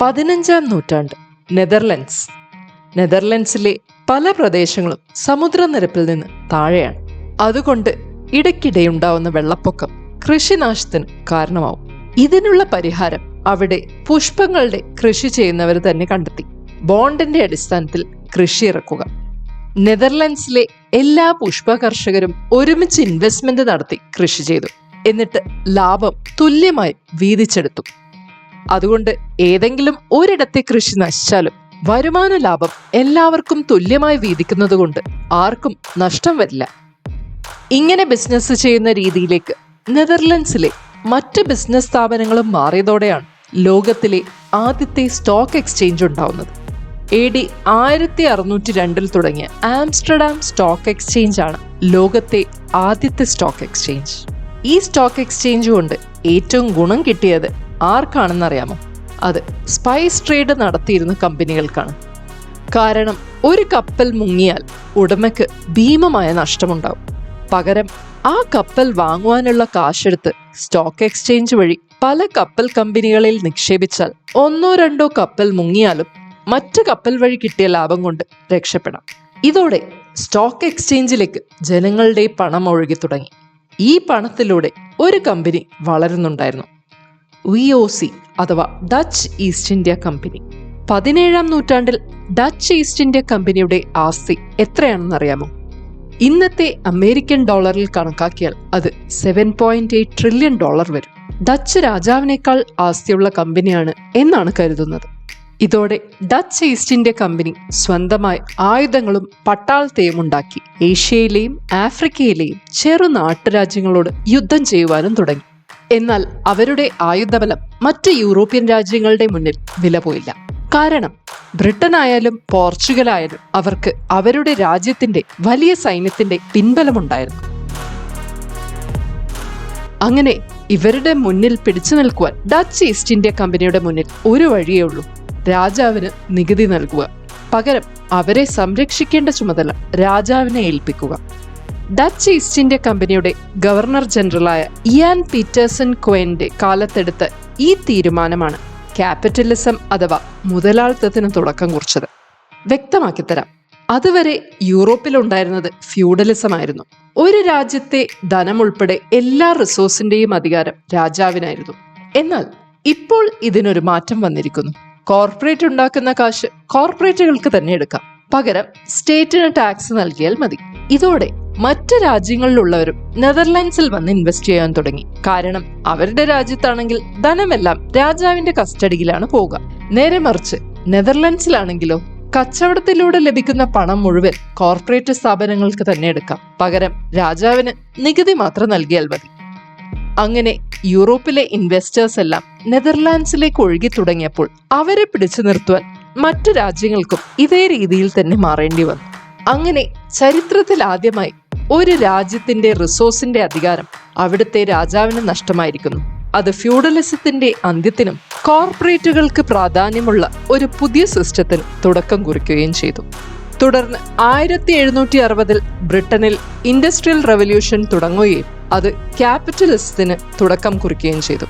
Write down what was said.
പതിനഞ്ചാം നൂറ്റാണ്ട് നെതർലൻഡ്സ്. നെതർലൻഡ്സിലെ പല പ്രദേശങ്ങളും സമുദ്രനിരപ്പിൽ നിന്ന് താഴെയാണ്. അതുകൊണ്ട് ഇടയ്ക്കിടെയുണ്ടാവുന്ന വെള്ളപ്പൊക്കം കൃഷിനാശത്തിന് കാരണമാവും. ഇതിനുള്ള പരിഹാരം അവിടെ പുഷ്പങ്ങളുടെ കൃഷി ചെയ്യുന്നവർ തന്നെ കണ്ടെത്തി. ബോണ്ടിന്റെ അടിസ്ഥാനത്തിൽ കൃഷി ഇറക്കുക. നെതർലൻഡ്സിലെ എല്ലാ പുഷ്പ കർഷകരും ഒരുമിച്ച് ഇൻവെസ്റ്റ്മെന്റ് നടത്തി കൃഷി ചെയ്തു. എന്നിട്ട് ലാഭം തുല്യമായി വീതിച്ചെടുത്തു. അതുകൊണ്ട് ഏതെങ്കിലും ഒരിടത്തെ കൃഷി നശിച്ചാലും വരുമാന ലാഭം എല്ലാവർക്കും തുല്യമായി വീതിക്കുന്നതുകൊണ്ട് ആർക്കും നഷ്ടം വരില്ല. ഇങ്ങനെ ബിസിനസ് ചെയ്യുന്ന രീതിയിലേക്ക് നെതർലൻഡ്സിലെ മറ്റ് ബിസിനസ് സ്ഥാപനങ്ങളും മാറിയതോടെയാണ് ലോകത്തിലെ ആദ്യത്തെ സ്റ്റോക്ക് എക്സ്ചേഞ്ച് ഉണ്ടാവുന്നത്. എ ഡി ആയിരത്തി അറുന്നൂറ്റി രണ്ടിൽ തുടങ്ങിയ ആംസ്റ്റർഡാം സ്റ്റോക്ക് എക്സ്ചേഞ്ച് ആണ് ലോകത്തെ ആദ്യത്തെ സ്റ്റോക്ക് എക്സ്ചേഞ്ച് ഈ സ്റ്റോക്ക് എക്സ്ചേഞ്ച് കൊണ്ട് ഏറ്റവും ഗുണം കിട്ടിയത് ആർക്കാണെന്നറിയാമോ? അത് സ്പൈസ് ട്രേഡ് നടത്തിയിരുന്ന കമ്പനികൾക്കാണ്. കാരണം ഒരു കപ്പൽ മുങ്ങിയാൽ ഉടമയ്ക്ക് ഭീമമായ നഷ്ടമുണ്ടാവും. പകരം ആ കപ്പൽ വാങ്ങുവാനുള്ള കാശെടുത്ത് സ്റ്റോക്ക് എക്സ്ചേഞ്ച് വഴി പല കപ്പൽ കമ്പനികളിൽ നിക്ഷേപിച്ചാൽ ഒന്നോ രണ്ടോ കപ്പൽ മുങ്ങിയാലും മറ്റു കപ്പൽ വഴി കിട്ടിയ ലാഭം കൊണ്ട് രക്ഷപ്പെടാം. ഇതോടെ സ്റ്റോക്ക് എക്സ്ചേഞ്ചിലേക്ക് ജനങ്ങളുടെ പണം ഒഴുകി തുടങ്ങി. ഈ പണത്തിലൂടെ ഒരു കമ്പനി വളരുന്നുണ്ടായിരുന്നു. വി ഒ സി അഥവാ ഡച്ച് ഈസ്റ്റ് ഇന്ത്യ കമ്പനി പതിനേഴാം നൂറ്റാണ്ടിൽ ഡച്ച് ഈസ്റ്റ് ഇന്ത്യ കമ്പനിയുടെ ആസ്തി എത്രയാണെന്നറിയാമോ? ഇന്നത്തെ അമേരിക്കൻ ഡോളറിൽ കണക്കാക്കിയാൽ അത് seven point eight trillion dollar വരും. ഡച്ച് രാജാവിനേക്കാൾ ആസ്തിയുള്ള കമ്പനിയാണ് എന്നാണ് കരുതുന്നത്. ഇതോടെ ഡച്ച് ഈസ്റ്റ് ഇന്ത്യ കമ്പനി സ്വന്തമായി ആയുധങ്ങളും പട്ടാളത്തെയും ഉണ്ടാക്കി. ഏഷ്യയിലെയും ആഫ്രിക്കയിലെയും ചെറു നാട്ടുരാജ്യങ്ങളോട് യുദ്ധം ചെയ്യുവാനും തുടങ്ങി. എന്നാൽ അവരുടെ ആയുധബലം മറ്റ് യൂറോപ്യൻ രാജ്യങ്ങളുടെ മുന്നിൽ വിലപോയില്ല കാരണം ബ്രിട്ടനായാലും പോർച്ചുഗലായാലും അവർക്ക് അവരുടെ രാജ്യത്തിന്റെ വലിയ സൈന്യത്തിന്റെ പിൻബലമുണ്ടായിരുന്നു. അങ്ങനെ ഇവരുടെ മുന്നിൽ പിടിച്ചു നിൽക്കുവാൻ ഡച്ച് ഈസ്റ്റ് ഇന്ത്യ കമ്പനിയുടെ മുന്നിൽ ഒരു വഴിയേ ഉള്ളൂ രാജാവിന് നികുതി നൽകുക. പകരം അവരെ സംരക്ഷിക്കേണ്ട ചുമതല രാജാവിനെ ഏൽപ്പിക്കുക. ഡച്ച് ഈസ്റ്റ് ഇന്ത്യ കമ്പനിയുടെ ഗവർണർ ജനറലായ ഇയാൻ പീറ്റേഴ്സൺ ക്വന്റെ കാലത്തെടുത്ത് ഈ തീരുമാനമാണ് ക്യാപിറ്റലിസം അഥവാ മുതലാളിത്തത്തിന് തുടക്കം കുറിച്ചത്. വ്യക്തമാക്കി തരാം. അതുവരെ യൂറോപ്പിലുണ്ടായിരുന്നത് ഫ്യൂഡലിസം ആയിരുന്നു. ഒരു രാജ്യത്തെ ധനം ഉൾപ്പെടെ എല്ലാ റിസോഴ്സിന്റെയും അധികാരം രാജാവിനായിരുന്നു. എന്നാൽ ഇപ്പോൾ ഇതിനൊരു മാറ്റം വന്നിരിക്കുന്നു. കോർപ്പറേറ്റ് ഉണ്ടാക്കുന്ന കാശ് കോർപ്പറേറ്റുകൾക്ക് തന്നെ എടുക്കാം. പകരം സ്റ്റേറ്റിന് ടാക്സ് നൽകിയാൽ മതി. ഇതോടെ മറ്റ് രാജ്യങ്ങളിലുള്ളവരും നെതർലാൻഡ്സിൽ വന്ന് ഇൻവെസ്റ്റ് ചെയ്യാൻ തുടങ്ങി. കാരണം അവരുടെ രാജ്യത്താണെങ്കിൽ ധനമെല്ലാം രാജാവിന്റെ കസ്റ്റഡിയിലാണ് പോവുക. നേരെ മറിച്ച് നെതർലാൻഡ്സിലാണെങ്കിലോ കച്ചവടത്തിലൂടെ ലഭിക്കുന്ന പണം മുഴുവൻ കോർപ്പറേറ്റ് സ്ഥാപനങ്ങൾക്ക് തന്നെ എടുക്കാം. പകരം രാജാവിന് നികുതി മാത്രം നൽകിയാൽ മതി. അങ്ങനെ യൂറോപ്പിലെ ഇൻവെസ്റ്റേഴ്സ് എല്ലാം നെതർലാൻഡ്സിലേക്ക് ഒഴുകി തുടങ്ങിയപ്പോൾ അവരെ പിടിച്ചു നിർത്തുവാൻ മറ്റു രാജ്യങ്ങൾക്കും ഇതേ രീതിയിൽ തന്നെ മാറേണ്ടി വന്നു. അങ്ങനെ ചരിത്രത്തിൽ ആദ്യമായി ഒരു രാജ്യത്തിന്റെ റിസോഴ്സിന്റെ അധികാരം അവിടുത്തെ രാജാവിന് നഷ്ടമായിരിക്കുന്നു. അത് ഫ്യൂഡലിസത്തിന്റെ അന്ത്യത്തിനും കോർപ്പറേറ്റുകൾക്ക് പ്രാധാന്യമുള്ള ഒരു പുതിയ സിസ്റ്റത്തിന് തുടക്കം കുറിക്കുകയും ചെയ്തു. തുടർന്ന് ആയിരത്തി എഴുന്നൂറ്റി അറുപതിൽ ബ്രിട്ടനിൽ ഇൻഡസ്ട്രിയൽ റവല്യൂഷൻ തുടങ്ങുകയും അത് ക്യാപിറ്റലിസത്തിന് തുടക്കം കുറിക്കുകയും ചെയ്തു.